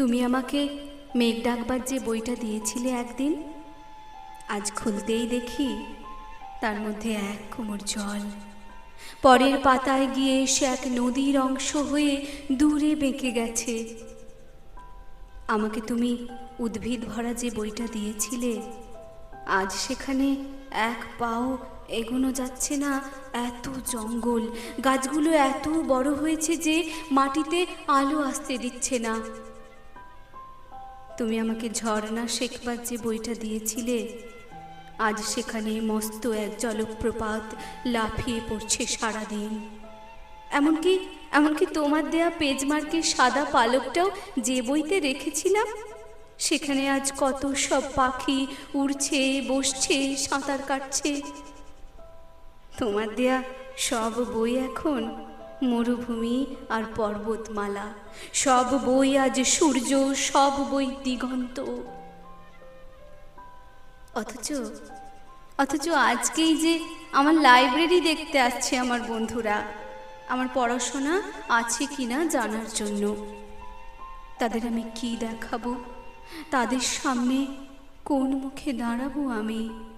তুমি আমাকে মেঘ ডাকবার যে বইটা দিয়েছিলে একদিন, আজ খুলতেই দেখি তার মধ্যে এক কোমর জল। পরের পাতায় গিয়ে সে এক নদীর অংশ হয়ে দূরে বেঁকে গেছে। আমাকে তুমি উদ্ভিদ ভরা যে বইটা দিয়েছিলে, আজ সেখানে এক পাও এগোনো যাচ্ছে না, এত জঙ্গল। গাছগুলো এত বড় হয়েছে যে মাটিতে আলো আসতে দিচ্ছে না। তুমি আমাকে ঝর্ণা শেখবার যে বইটা দিয়েছিলে, আজ সেখানে মস্ত এক জলপ্রপাত লাফিয়ে পড়ছে সারাদিন। এমনকি এমনকি তোমার দেয়া পেজমার্কের সাদা পালকটাও যে বইতে রেখেছিলাম, সেখানে আজ কত সব পাখি উড়ছে, বসছে, সাঁতার কাটছে। তোমার দেয়া সব বই এখন মরুভূমি আর পর্বতমালা। সব বই আজ সূর্য, সব বই দিগন্ত। অথচ অথচ আজকেই যে আমার লাইব্রেরি দেখতে আসছে আমার বন্ধুরা। আমার পড়াশোনা আছে কিনা জানার জন্য। তাদের আমি কি দেখাবো? তাদের সামনে কোন মুখে দাঁড়াবো আমি?